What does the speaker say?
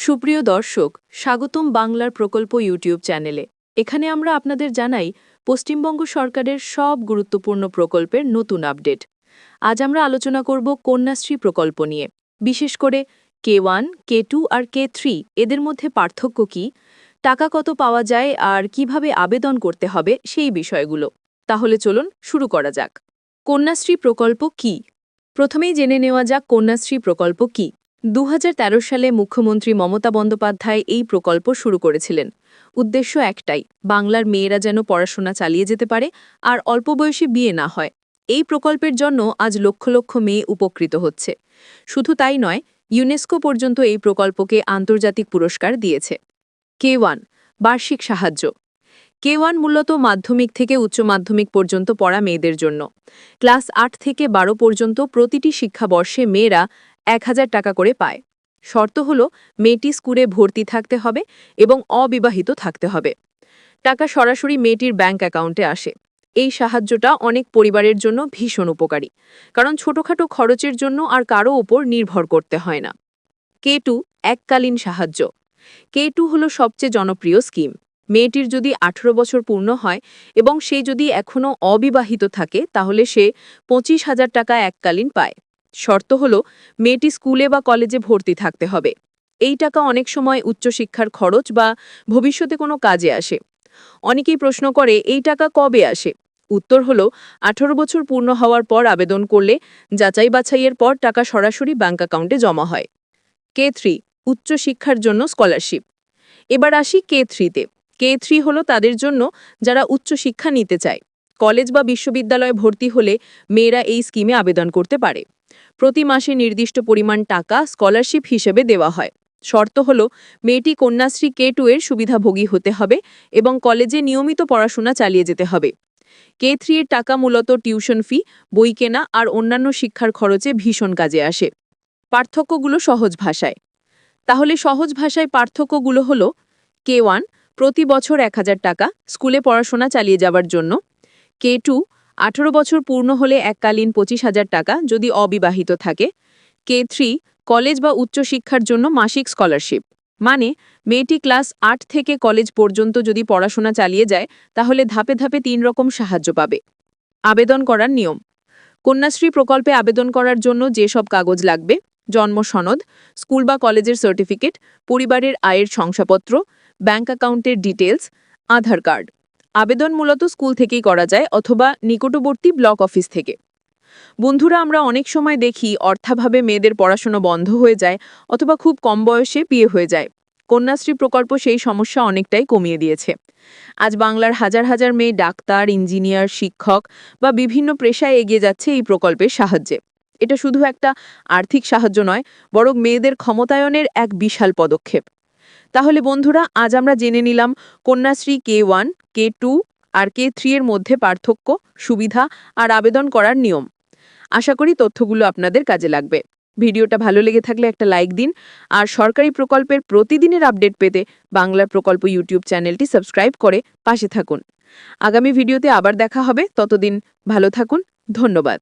সুপ্রিয় দর্শক, স্বাগতম বাংলার প্রকল্প ইউটিউব চ্যানেলে। এখানে আমরা আপনাদের জানাই, পশ্চিমবঙ্গ সরকারের সব গুরুত্বপূর্ণ প্রকল্পের নতুন আপডেট। আজ আমরা আলোচনা করব কন্যাশ্রী প্রকল্প নিয়ে। বিশেষ করে কে ওয়ান, কে টু আর কে থ্রি, এদের মধ্যে পার্থক্য কি, টাকা কত পাওয়া যায় আর কীভাবে আবেদন করতে হবে সেই বিষয়গুলো। তাহলে চলুন শুরু করা যাক। কন্যাশ্রী প্রকল্প কি? প্রথমেই জেনে নেওয়া যাক কন্যাশ্রী প্রকল্প কি। দু হাজার তেরো সালে মুখ্যমন্ত্রী মমতা বন্দ্যোপাধ্যায় এই প্রকল্প শুরু করেছিলেন। উদ্দেশ্য একটাই, বাংলার মেয়েরা যেন পড়াশোনা চালিয়ে যেতে পারে আর অল্প বয়সে বিয়ে না হয়। এই প্রকল্পের জন্য আজ লক্ষ লক্ষ মেয়ে উপকৃত হচ্ছে। শুধু তাই নয়, ইউনেস্কো পর্যন্ত এই প্রকল্পকে আন্তর্জাতিক পুরস্কার দিয়েছে। কে ওয়ান, বার্ষিক সাহায্য। কে ওয়ান মূলত মাধ্যমিক থেকে উচ্চ মাধ্যমিক পর্যন্ত পড়া মেয়েদের জন্য। ক্লাস আট থেকে বারো পর্যন্ত প্রতিটি শিক্ষাবর্ষে মেয়েরা এক হাজার টাকা করে পায়। শর্ত হল, মেয়েটি স্কুলে ভর্তি থাকতে হবে এবং অবিবাহিত থাকতে হবে। টাকা সরাসরি মেয়েটির ব্যাংক অ্যাকাউন্টে আসে। এই সাহায্যটা অনেক পরিবারের জন্য ভীষণ উপকারী, কারণ ছোটখাটো খরচের জন্য আর কারও ওপর নির্ভর করতে হয় না। কে টু এককালীন সাহায্য। কে টু হল সবচেয়ে জনপ্রিয় স্কিম। মেয়েটির যদি আঠেরো বছর পূর্ণ হয় এবং সে যদি এখনও অবিবাহিত থাকে, তাহলে সে পঁচিশ হাজার টাকা এককালীন পায়। শর্ত হল, মেয়েটি স্কুলে বা কলেজে ভর্তি থাকতে হবে। এই টাকা অনেক সময় উচ্চশিক্ষার খরচ বা ভবিষ্যতে কোনো কাজে আসে। অনেকেই প্রশ্ন করে, এই টাকা কবে আসে? উত্তর হল, আঠারো বছর পূর্ণ হওয়ার পর আবেদন করলে যাচাই বাছাইয়ের পর টাকা সরাসরি ব্যাঙ্ক অ্যাকাউন্টে জমা হয়। কে থ্রি, উচ্চশিক্ষার জন্য স্কলারশিপ। এবার আসি কে থ্রিতে। কে থ্রি হল তাদের জন্য যারা উচ্চশিক্ষা নিতে চায়। কলেজ বা বিশ্ববিদ্যালয়ে ভর্তি হলে মেয়েরা এই স্কিমে আবেদন করতে পারে। প্রতি মাসে নির্দিষ্ট পরিমাণ টাকা স্কলারশিপ হিসেবে দেওয়া হয়। শর্ত হল, মেয়েটি কন্যাশ্রী কে টু এর সুবিধাভোগী হতে হবে এবং কলেজে নিয়মিত পড়াশোনা চালিয়ে যেতে হবে। কে থ্রি এর টাকা মূলত টিউশন ফি, বই কেনা আর অন্যান্য শিক্ষার খরচে ভীষণ কাজে আসে। পার্থক্যগুলো সহজ ভাষায়। তাহলে সহজ ভাষায় পার্থক্যগুলো হল, কে ওয়ান প্রতি বছর এক হাজার টাকা স্কুলে পড়াশোনা চালিয়ে যাবার জন্য, কে টু আঠারো বছর পূর্ণ হলে এককালীন পঁচিশ হাজার টাকা যদি অবিবাহিত থাকে। কে থ্রি, কলেজ বা উচ্চশিক্ষার জন্য মাসিক স্কলারশিপ। মানে মেয়েটি ক্লাস আট থেকে কলেজ পর্যন্ত যদি পড়াশোনা চালিয়ে যায়, তাহলে ধাপে ধাপে তিন রকম সাহায্য পাবে। আবেদন করার নিয়ম। কন্যাশ্রী প্রকল্পে আবেদন করার জন্য যেসব কাগজ লাগবে, জন্ম সনদ, স্কুল বা কলেজের সার্টিফিকেট, পরিবারের আয়ের শংসাপত্র, ব্যাংক অ্যাকাউন্টের ডিটেলস আধার কার্ড। আবেদন মূলত স্কুল থেকেই করা যায় অথবা নিকটবর্তী ব্লক অফিস থেকে। বন্ধুরা, আমরা অনেক সময় দেখি অর্থাভাবে মেয়েদের পড়াশোনা বন্ধ হয়ে যায় অথবা খুব কম বয়সে বিয়ে হয়ে যায়। কন্যাশ্রী প্রকল্প সেই সমস্যা অনেকটাই কমিয়ে দিয়েছে। আজ বাংলার হাজার হাজার মেয়ে ডাক্তার, ইঞ্জিনিয়ার, শিক্ষক বা বিভিন্ন পেশায় এগিয়ে যাচ্ছে এই প্রকল্পের সাহায্যে। এটা শুধু একটা আর্থিক সাহায্য নয়, বরং মেয়েদের ক্ষমতায়নের এক বিশাল পদক্ষেপ। তাহলে বন্ধুরা, আজ আমরা জেনে নিলাম Kanyashree K one, K two আর কে থ্রি এর মধ্যে পার্থক্য, সুবিধা আর আবেদন করার নিয়ম। আশা করি তথ্যগুলো আপনাদের কাজে লাগবে। ভিডিওটা ভালো লেগে থাকলে একটা লাইক দিন আর সরকারি প্রকল্পের প্রতিদিনের আপডেট পেতে বাংলা প্রকল্প ইউটিউব চ্যানেলটি সাবস্ক্রাইব করে পাশে থাকুন। আগামী ভিডিওতে আবার দেখা হবে। ততদিন ভালো থাকুন। ধন্যবাদ।